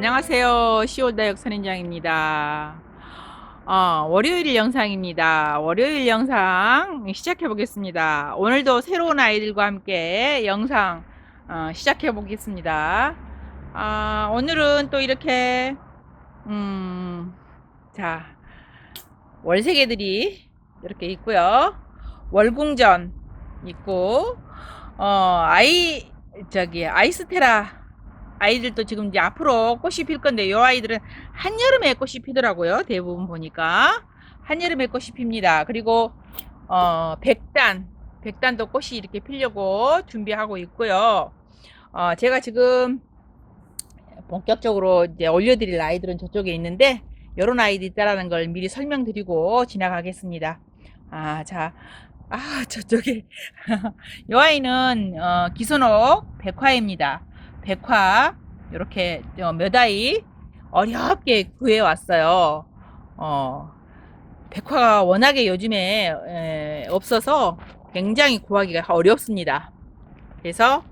안녕하세요. 시오다 역 선인장입니다. 어, 월요일 영상입니다. 월요일 영상 시작해 보겠습니다. 오늘도 새로운 아이들과 함께 영상 어, 시작해 보겠습니다. 아, 오늘은 또 이렇게 음, 자 월세계들이 이렇게 있고요. 월궁전 있고 어, 아이 저기 아이스테라 아이들도 지금 이제 앞으로 꽃이 필 건데 이 아이들은 한여름에 꽃이 피더라고요. 대부분 보니까 한여름에 꽃이 핍니다. 그리고 어 백단 백단도 꽃이 이렇게 피려고 준비하고 있고요. 어 제가 지금 본격적으로 이제 올려드릴 아이들은 저쪽에 있는데 이런 아이들이 있다라는 걸 미리 설명드리고 지나가겠습니다. 아, 자, 아, 저쪽에. 이 아이는, 어, 기선옥 백화입니다. 백화, 이렇게, 어, 몇 아이 어렵게 구해 왔어요. 어, 백화가 워낙에 요즘에, 에, 없어서 굉장히 구하기가 어렵습니다. 그래서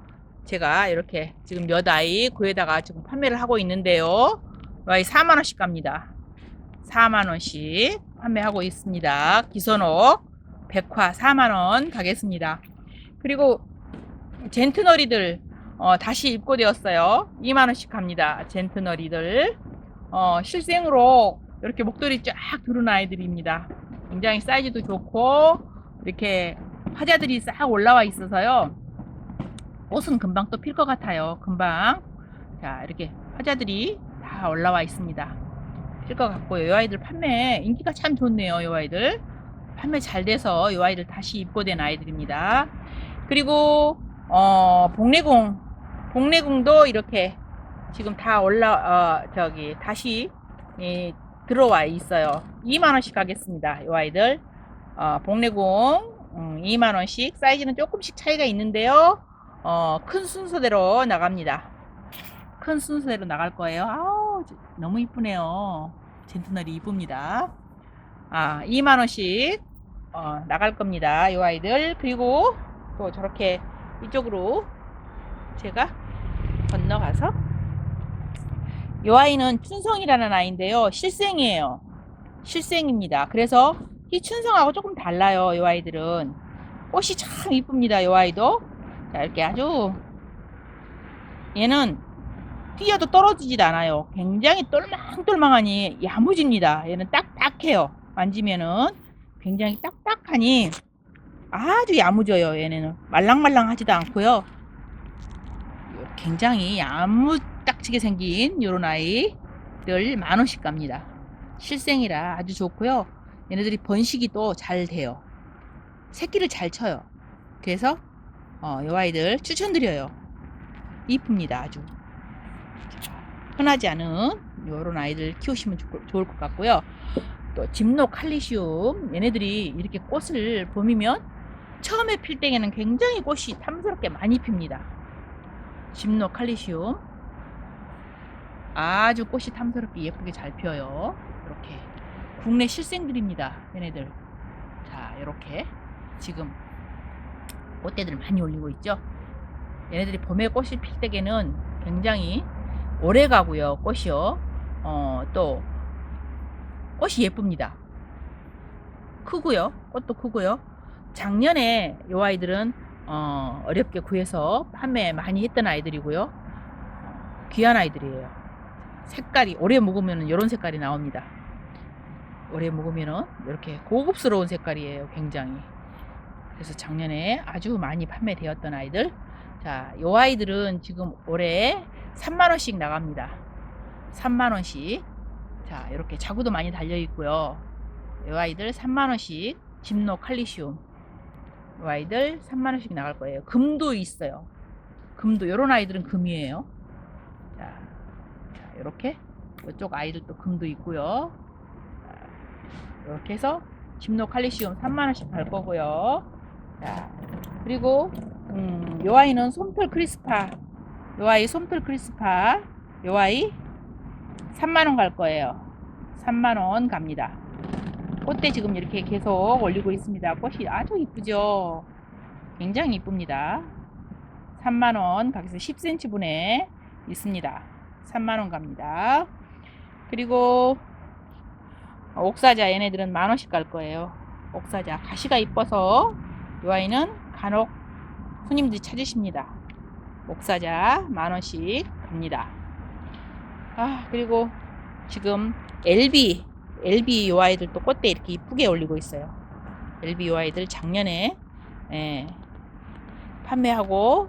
제가 이렇게 지금 몇 아이 구해다가 지금 판매를 하고 있는데요. 이 아이 4만 원씩 갑니다. 4만 원씩 판매하고 있습니다. 기선옥. 백화 4만 원 가겠습니다. 그리고 젠트너리들 어, 다시 입고되었어요. 2만원씩 갑니다. 젠트너리들 어, 실생으로 이렇게 목도리 쫙 두른 아이들입니다. 굉장히 사이즈도 좋고 이렇게 화자들이 싹 올라와 있어서요. 옷은 금방 또 필 것 같아요. 금방 자 이렇게 화자들이 다 올라와 있습니다. 필 것 같고요. 이 아이들 판매 인기가 참 좋네요. 이 아이들 판매 잘 돼서 이 아이들 다시 입고된 아이들입니다. 그리고 어, 복내궁 복내궁도 이렇게 지금 다 올라 어, 저기 다시 예, 들어와 있어요. 2만 원씩 가겠습니다. 이 아이들 어, 복내궁 음, 2만 원씩 사이즈는 조금씩 차이가 있는데요. 어, 큰 순서대로 나갑니다. 큰 순서대로 나갈 거예요. 아우 너무 이쁘네요. 젠트널이 이쁩니다. 아, 2만 원씩 어, 나갈 겁니다. 이 아이들. 그리고 또 저렇게 이쪽으로 제가 건너가서 이 아이는 춘성이라는 아이인데요. 실생이에요. 실생입니다. 그래서 이 춘성하고 조금 달라요. 이 아이들은. 꽃이 참 이쁩니다. 이 아이도. 자, 이렇게 아주 얘는 뛰어도 떨어지질 않아요. 굉장히 똘망똘망하니 야무집니다. 얘는 딱딱해요. 만지면은 굉장히 딱딱하니 아주 야무져요. 얘네는 말랑말랑하지도 않고요. 굉장히 야무딱지게 생긴 요런 아이들 만 원씩 갑니다. 실생이라 아주 좋고요. 얘네들이 번식이 또 잘 돼요. 새끼를 잘 쳐요. 그래서 어, 요 아이들 추천드려요. 이쁩니다. 아주 흔하지 않은 요런 아이들 키우시면 좋을 것 같고요. 또 집노 칼리시움 얘네들이 이렇게 꽃을 봄이면 처음에 필 때에는 굉장히 꽃이 탐스럽게 많이 핍니다. 집노 칼리시움 아주 꽃이 탐스럽게 예쁘게 잘 피어요. 이렇게 국내 실생들입니다. 얘네들 자 이렇게 지금 꽃대들 많이 올리고 있죠. 얘네들이 봄에 꽃이 필 때에는 굉장히 오래 가고요. 꽃이요. 어, 또 꽃이 예쁩니다. 크고요. 꽃도 크고요. 작년에 이 아이들은 어, 어렵게 구해서 판매 많이 했던 아이들이고요. 귀한 아이들이에요. 색깔이 오래 묵으면 이런 색깔이 나옵니다. 오래 묵으면 이렇게 고급스러운 색깔이에요. 굉장히. 그래서 작년에 아주 많이 판매되었던 아이들. 자, 이 아이들은 지금 올해 3만 원씩 나갑니다. 3만 원씩. 자, 이렇게 자구도 많이 달려 있고요. 이 아이들 3만 원씩 집노 칼리시움. 이 아이들 3만 원씩 나갈 거예요. 금도 있어요. 금도, 이런 아이들은 금이에요. 자, 자 이렇게. 이쪽 아이들도 금도 있고요. 자, 이렇게 해서 집노 칼리시움 3만 원씩 갈 거고요. 자, 그리고, 음, 요 아이는 솜털 크리스파. 요 아이 솜털 크리스파. 요 아이 3만 원 갈 거예요. 3만 원 갑니다. 꽃대 지금 이렇게 계속 올리고 있습니다. 꽃이 아주 이쁘죠? 굉장히 이쁩니다. 3만원 가격에서 10cm 분에 있습니다. 3만원 갑니다. 그리고 옥사자 얘네들은 만원씩 갈 거예요. 옥사자 가시가 이뻐서 이 아이는 간혹 손님들이 찾으십니다. 옥사자 만원씩 갑니다. 아 그리고 지금 LB LB 요 아이들도 꽃대 이렇게 이쁘게 올리고 있어요. LB 요 아이들 작년에 예, 판매하고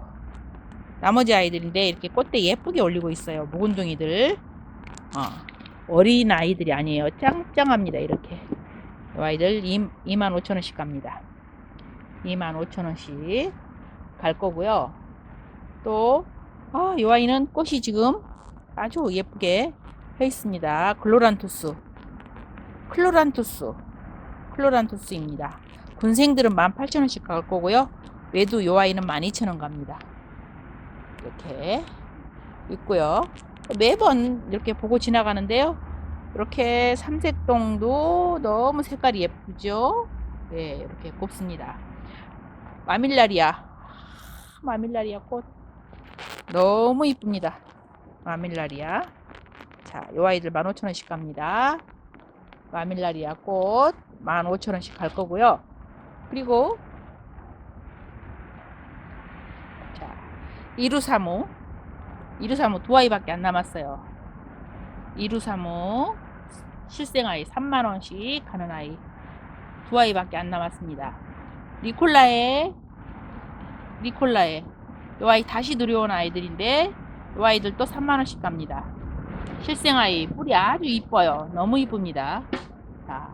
나머지 아이들인데 이렇게 꽃대 예쁘게 올리고 있어요. 묵은둥이들. 어, 어린 아이들이 아니에요. 짱짱합니다. 이렇게. 이 아이들 25,000원씩 갑니다. 25,000원씩 갈 거고요. 또, 아, 이 아이는 꽃이 지금 아주 예쁘게 해 있습니다. 클로란투스. 클로란투스. 클로란투스입니다. 군생들은 18,000원씩 갈 거고요. 외도 요 아이는 12,000원 갑니다. 이렇게 있고요. 매번 이렇게 보고 지나가는데요. 이렇게 삼색동도 너무 색깔이 예쁘죠? 네, 이렇게 곱습니다. 마밀라리아. 마밀라리아 꽃. 너무 이쁩니다. 마밀라리아. 자, 요 아이들 15,000원씩 갑니다. 마밀라리아 꽃 15,000원씩 갈 거고요. 그리고 자, 이루사무 이루사무 두 아이밖에 안 남았어요. 이루사무 실생 아이 3만 원씩 가는 아이 두 아이밖에 안 남았습니다. 리콜라에 리콜라에 이 아이 다시 들여온 아이들인데 이 아이들도 3만 원씩 갑니다. 실생 아이 뿌리 아주 이뻐요. 너무 이쁩니다. 자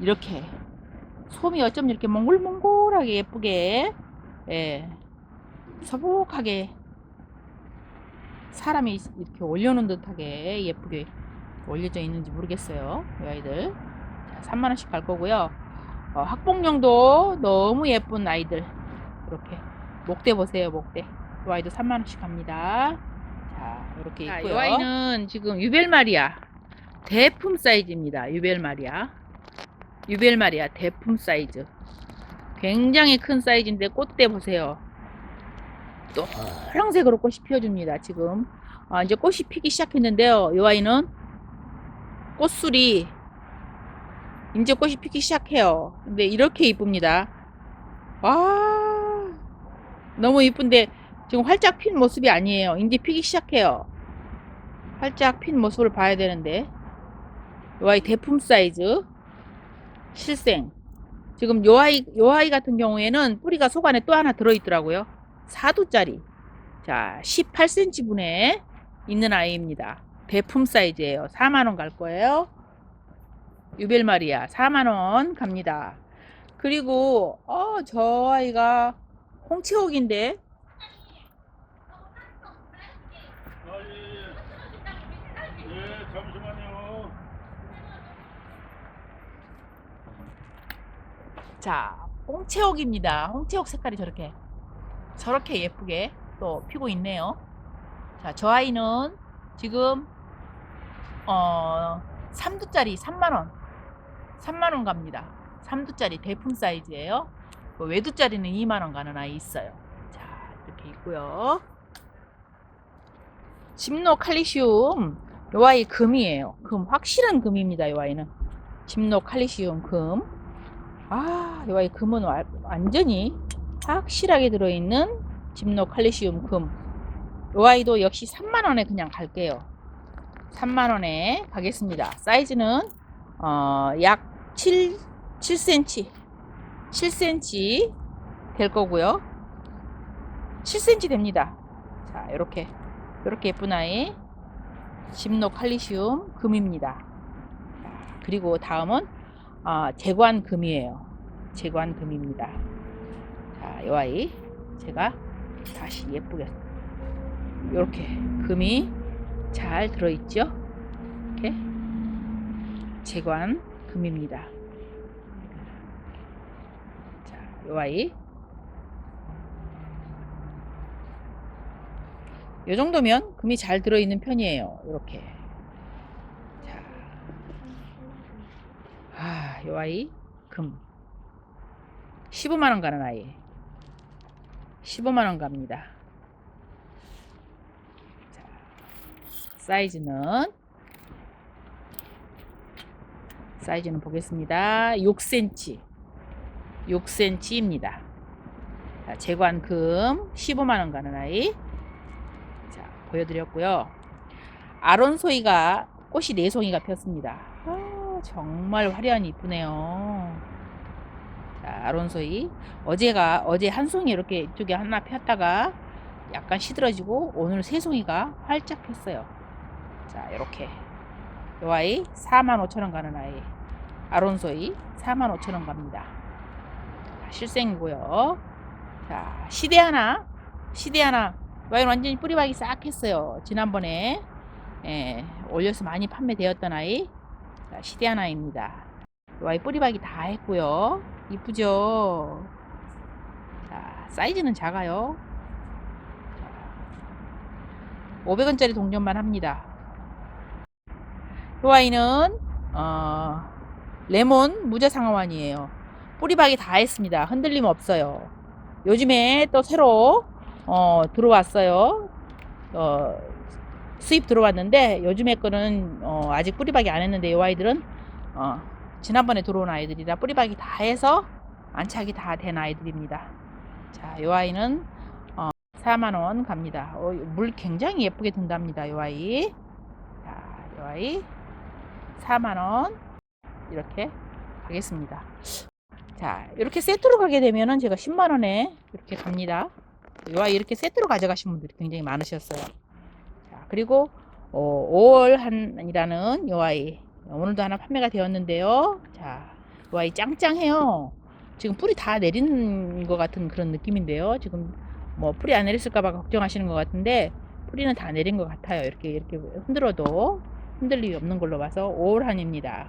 이렇게 솜이 어쩜 이렇게 몽글몽글하게 예쁘게 예, 서복하게 사람이 이렇게 올려놓은 듯하게 예쁘게 올려져 있는지 모르겠어요. 이 아이들. 자, 3만원씩 갈 거고요. 어, 학봉용도 너무 예쁜 아이들. 이렇게. 목대 보세요, 목대. 이 아이도 3만원씩 갑니다. 자, 이렇게 자, 있고요. 이 아이는 지금 유벨마리아. 대품 사이즈입니다. 유벨마리아. 유벨마리아 대품 사이즈. 굉장히 큰 사이즈인데 꽃대 보세요. 노란색으로 꽃이 피어줍니다. 지금 아, 이제 꽃이 피기 시작했는데요. 이 아이는 꽃술이 이제 꽃이 피기 시작해요. 근데 이렇게 이쁩니다. 와 너무 이쁜데 지금 활짝 핀 모습이 아니에요. 이제 피기 시작해요. 활짝 핀 모습을 봐야 되는데 이 아이 대품 사이즈 실생 지금 요 아이 요 아이 같은 경우에는 뿌리가 속 안에 또 하나 들어 있더라고요. 4두짜리. 자, 18cm 분에 있는 아이입니다. 대품 사이즈예요. 4만원 갈 거예요. 유벨마리아 4만원 갑니다. 그리고 어, 저 아이가 홍채옥인데 아, 예, 예. 예, 잠시만요. 자, 홍채옥입니다. 홍채옥 색깔이 저렇게 저렇게 예쁘게 또 피고 있네요. 자, 저 아이는 지금 어 3두짜리 3만 원 3만 원 갑니다. 3두짜리 대품 사이즈예요. 그 외두짜리는 2만 원 가는 아이 있어요. 자, 이렇게 있고요. 집노 칼리시움 요 아이 금이에요. 금 확실한 금입니다. 요 아이는 집노 칼리시움 금. 아, 요 아이 금은 와- 완전히 확실하게 들어있는 집노 칼리시움 금. 요 아이도 역시 3만원에 그냥 갈게요. 3만원에 가겠습니다. 사이즈는, 어, 약 7, 7cm. 7cm 될 거고요. 7cm 됩니다. 자, 요렇게. 요렇게 예쁜 아이. 집노 칼리시움 금입니다. 그리고 다음은, 어, 재관 금이에요. 재관 금입니다. 자, 요 아이. 제가 다시 예쁘게 이렇게 금이 잘 들어있죠 이렇게 재관 금입니다 자, 요 아이 요 정도면 금이 잘 들어있는 편이에요 이렇게 자, 아, 요 아이 금 15만 원 가는 아이 15만 원 갑니다. 자, 사이즈는 사이즈는 보겠습니다. 6cm. 6cm입니다. 자, 재관금 15만 원 가는 아이. 자, 보여드렸고요. 아론소이가 꽃이 네 송이가 폈습니다. 아, 정말 화려하니 이쁘네요. 자, 아론소이. 어제가 어제 한 송이 이렇게 이쪽에 하나 폈다가 약간 시들어지고 오늘 세 송이가 활짝 폈어요. 자, 이렇게. 요 아이 45,000원 가는 아이. 아론소이 45,000원 갑니다. 자, 실생이고요. 자, 시대 하나. 시대 하나. 와인 완전히 뿌리박이 싹 했어요. 지난번에 예, 올려서 많이 판매되었던 아이. 자, 시대 하나입니다. 요 아이 뿌리박이 다 했고요. 이쁘죠? 자, 사이즈는 작아요. 500원짜리 동전만 합니다. 이 아이는 어, 레몬 무자상어환이에요. 뿌리박이 다 했습니다. 흔들림 없어요. 요즘에 또 새로 어, 들어왔어요. 어, 수입 들어왔는데 요즘에 거는 어, 아직 뿌리박이 안 했는데 이 아이들은 어, 지난번에 들어온 아이들이라 뿌리박이 다 해서 안착이 다 된 아이들입니다. 자, 이 아이는 4만원 갑니다. 어, 물 굉장히 예쁘게 든답니다. 요 아이. 자, 요 아이. 4만원. 이렇게 가겠습니다. 자, 이렇게 세트로 가게 되면은 제가 10만원에 이렇게 갑니다. 요 아이 이렇게 세트로 가져가신 분들이 굉장히 많으셨어요. 자, 그리고 어, 5월 한이라는 요 아이. 오늘도 하나 판매가 되었는데요. 자, 요 아이 짱짱해요. 지금 뿌리 다 내리는 것 같은 그런 느낌인데요. 지금 뭐 뿌리 안 내렸을까봐 걱정하시는 것 같은데 뿌리는 다 내린 것 같아요. 이렇게 이렇게 흔들어도 흔들림이 없는 걸로 봐서 오월한입니다.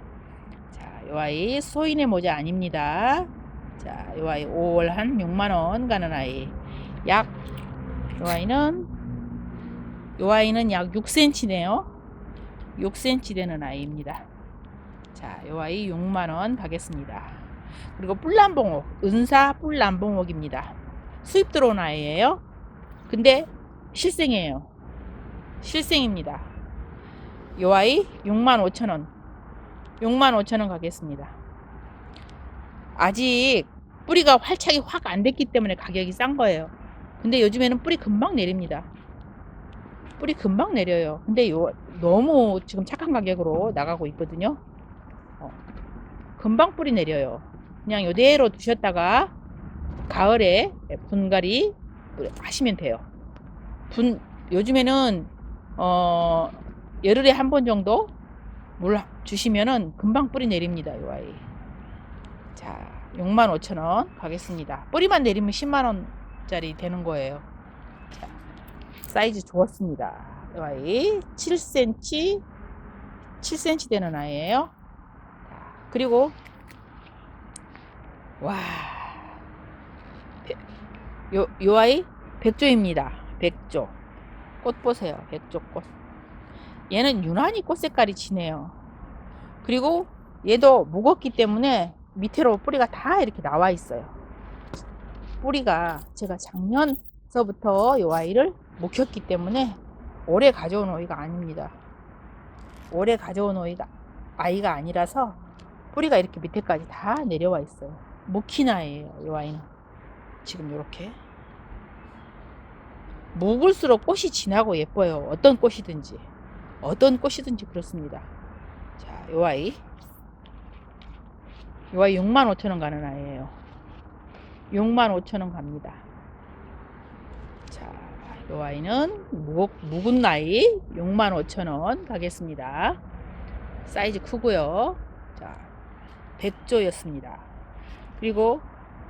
자, 이 아이 소인의 모자 아닙니다. 자, 이 아이 오월한 6만 원 가는 아이. 약, 이 아이는 이 아이는 약 6cm네요. 6cm 되는 아이입니다. 자, 이 아이 6만 원 가겠습니다. 그리고 뿔남봉옥, 은사 뿔남봉옥입니다. 수입 들어온 아이예요. 근데 실생이에요. 실생입니다. 요 아이 65,000원. 65,000원 가겠습니다. 아직 뿌리가 활착이 확 안 됐기 때문에 가격이 싼 거예요. 근데 요즘에는 뿌리 금방 내립니다. 뿌리 금방 내려요. 근데 요 너무 지금 착한 가격으로 나가고 있거든요. 어, 금방 뿌리 내려요. 그냥 요대로 두셨다가 가을에 분갈이 하시면 돼요. 분 요즘에는 어 열흘에 한 번 정도 물 주시면은 금방 뿌리 내립니다. 이 아이. 자, 65,000원 가겠습니다. 뿌리만 내리면 10만 원짜리 되는 거예요. 자, 사이즈 좋았습니다. 이 아이 7cm 7cm 되는 아이예요. 그리고 와 요, 요 아이 백조입니다. 백조. 꽃 보세요. 백조 꽃. 얘는 유난히 꽃 색깔이 진해요. 그리고 얘도 무겁기 때문에 밑으로 뿌리가 다 이렇게 나와 있어요. 뿌리가 제가 작년서부터 요 아이를 묵혔기 때문에 올해 가져온 오이가 아닙니다. 올해 가져온 오이가 아이가 아니라서 뿌리가 이렇게 밑에까지 다 내려와 있어요. 묵힌 아이예요. 요 아이는. 지금 이렇게 묵을수록 꽃이 진하고 예뻐요. 어떤 꽃이든지 어떤 꽃이든지 그렇습니다. 자, 요 아이 요 아이 6만 5천 원 가는 아이예요. 6만 5천 원 갑니다. 자, 요 아이는 묵, 묵은 나이 6만 5천 원 가겠습니다. 사이즈 크고요. 자, 백조였습니다. 그리고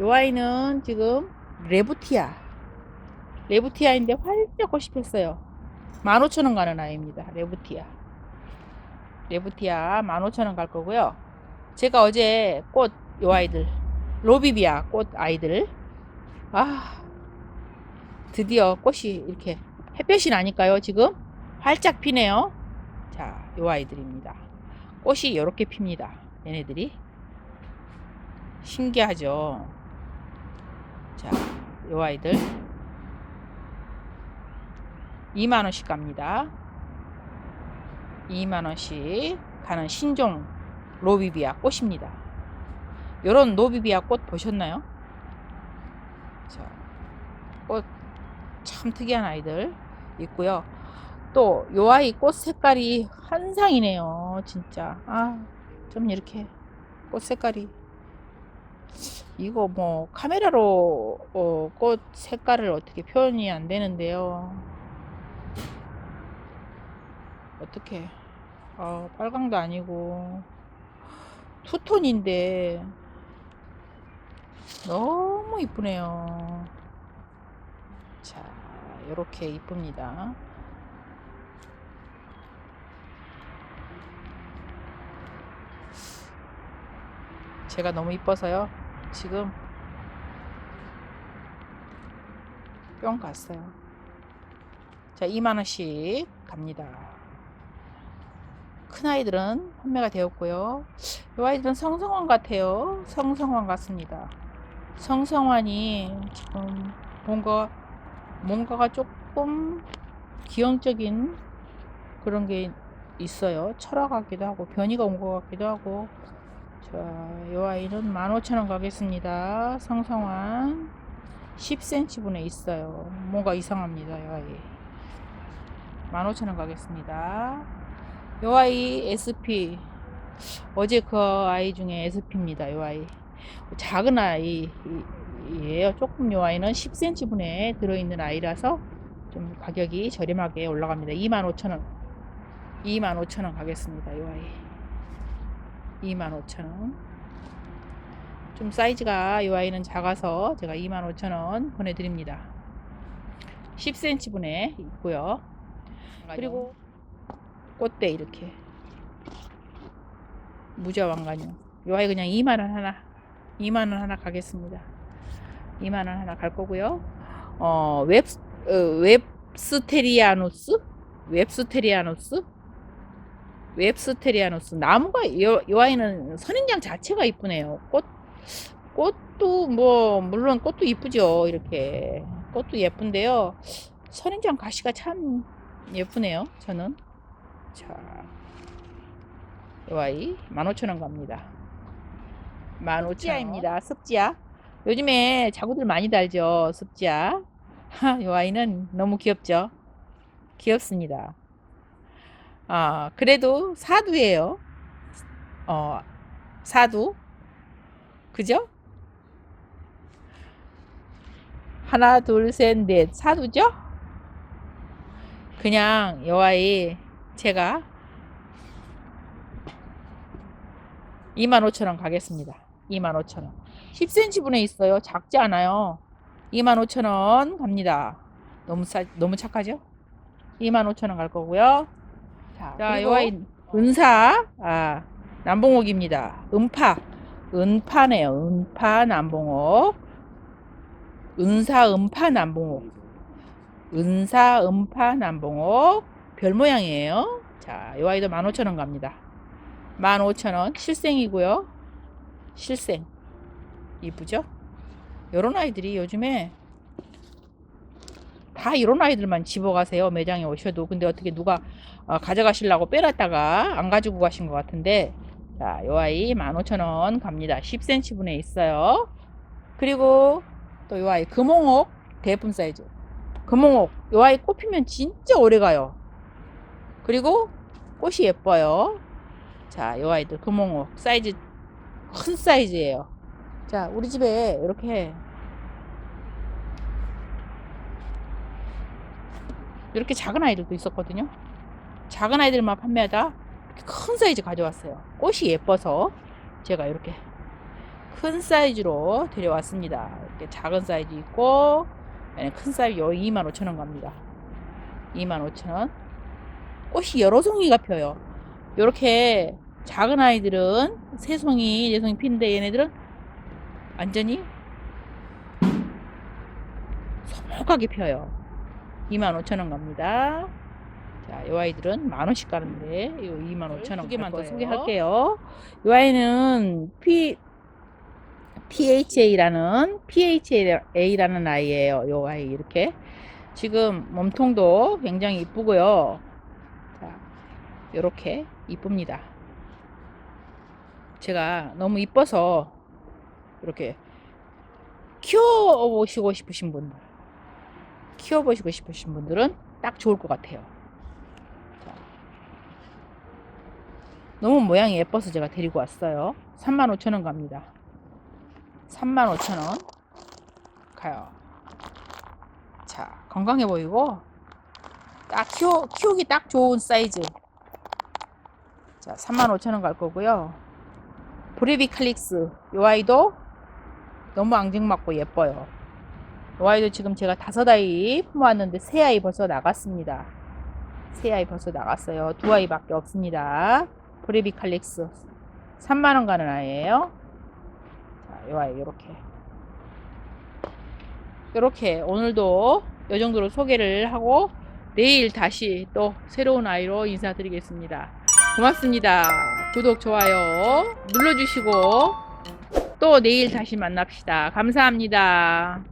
요 아이는 지금 레부티아 레부티아인데 활짝 꽃이 폈어요 15,000원 가는 아이입니다 레부티아 레부티아 15,000원 갈 거고요 제가 어제 꽃 요 아이들 로비비아 꽃 아이들 아 드디어 꽃이 이렇게 햇볕이 나니까요 지금 활짝 피네요 자 요 아이들입니다 꽃이 이렇게 핍니다 얘네들이 신기하죠 자, 요 아이들 2만 원씩 갑니다. 2만원씩 가는 신종 로비비아 꽃입니다. 요런 로비비아 꽃 보셨나요? 자, 꽃 참 특이한 아이들 있고요. 또 요 아이 꽃 색깔이 환상이네요. 진짜. 아, 좀 이렇게 꽃 색깔이 이거 뭐 카메라로 어, 꽃 색깔을 어떻게 표현이 안 되는데요. 어떻게? 아, 빨강도 아니고 투톤인데 너무 이쁘네요. 자, 이렇게 이쁩니다. 제가 너무 이뻐서요. 지금 뿅 갔어요. 자, 2만원씩 갑니다. 큰 아이들은 판매가 되었고요. 이 아이들은 성성환 같아요. 성성환 같습니다. 성성환이 지금 뭔가 뭔가가 조금 기형적인 그런 게 있어요. 철화 같기도 하고 변이가 온 것 같기도 하고 자, 이 아이는 15,000원 가겠습니다. 성성환 10cm 분에 있어요. 뭔가 이상합니다. 이 아이 15,000원 가겠습니다. 이 아이 SP 어제 그 아이 중에 SP입니다. 이 아이 작은 아이 예요. 조금 이 아이는 10cm 분에 들어있는 아이라서 좀 가격이 저렴하게 올라갑니다. 25,000원 25,000원 가겠습니다. 이 아이 25,000원. 좀 사이즈가 이 아이는 작아서 제가 25,000원 보내드립니다. 10cm 분에 있고요. 그리고 꽃대 이렇게 무자 왕관용. 이 아이 그냥 2만원 하나 2만원 하나 가겠습니다. 2만원 하나 갈 거고요. 어, 웹, 어, 웹스테리아누스? 웹스테리아누스? 웹스테리아누스 나무가 이, 이 아이는 선인장 자체가 이쁘네요. 꽃 꽃도 뭐 물론 꽃도 이쁘죠. 이렇게 꽃도 예쁜데요. 선인장 가시가 참 예쁘네요. 저는 자, 이 아이 15,000원 갑니다. 15,000원입니다. 습지야. 요즘에 자구들 많이 달죠. 습지야. 하, 이 아이는 너무 귀엽죠. 귀엽습니다. 아, 그래도 사두예요. 어, 사두. 그죠? 하나, 둘, 셋, 넷. 사두죠? 그냥 요 아이 제가 25,000원 가겠습니다. 25,000원. 10cm 분에 있어요. 작지 않아요. 25,000원 갑니다. 너무 싸, 너무 착하죠? 25,000원 갈 거고요. 자, 자, 요 아이 은사 아, 남봉옥입니다. 은파. 은파네요. 은파 남봉옥. 은사 은파 남봉옥. 은사 은파 남봉옥. 별 모양이에요. 자, 요 아이도 15,000원 갑니다. 15,000원 실생이고요. 실생. 이쁘죠? 요런 아이들이 요즘에 다 이런 아이들만 집어가세요. 매장에 오셔도. 근데 어떻게 누가 어, 가져가시려고 빼놨다가 안 가지고 가신 것 같은데 자, 요 아이 15,000원 갑니다. 10cm 분에 있어요. 그리고 또 요 아이 금홍옥 대품 사이즈. 금홍옥. 요 아이 꽃 피면 진짜 오래 가요. 그리고 꽃이 예뻐요. 자, 요 아이들 금홍옥 사이즈 큰 사이즈예요. 자, 우리 집에 이렇게 이렇게 작은 아이들도 있었거든요. 작은 아이들만 판매하다 큰 사이즈 가져왔어요. 꽃이 예뻐서 제가 이렇게 큰 사이즈로 데려왔습니다. 이렇게 작은 사이즈 있고 큰 사이즈 요 25,000원 갑니다. 25,000원. 꽃이 여러 송이가 펴요. 이렇게 작은 아이들은 세 송이, 네 송이 피는데 얘네들은 완전히 소목하게 펴요. 25,000원 갑니다. 자, 이 아이들은 만 원씩 가는데 이 25,000원 두 개만 더 소개할게요. 이 아이는 P PHA라는 PHA라는 아이예요. 이 아이 이렇게 지금 몸통도 굉장히 이쁘고요. 자, 요렇게 이쁩니다. 제가 너무 이뻐서 이렇게 키워보시고 싶으신 분들 키워보시고 싶으신 분들은 딱 좋을 것 같아요. 자. 너무 모양이 예뻐서 제가 데리고 왔어요. 35,000원 갑니다. 35,000원 가요. 자, 건강해 보이고 딱 키워, 키우기 딱 좋은 사이즈. 자, 35,000원 갈 거고요. 브레비 클릭스 요 아이도 너무 앙증맞고 예뻐요. 요 아이도 지금 제가 다섯 아이 품어왔는데 세 아이 벌써 나갔습니다. 세 아이 벌써 나갔어요. 두 아이밖에 없습니다. 브레비 칼릭스 3만원 가는 아이예요. 자, 요 아이 요렇게 요렇게 오늘도 요 정도로 소개를 하고 내일 다시 또 새로운 아이로 인사드리겠습니다. 고맙습니다. 구독, 좋아요 눌러주시고 또 내일 다시 만납시다. 감사합니다.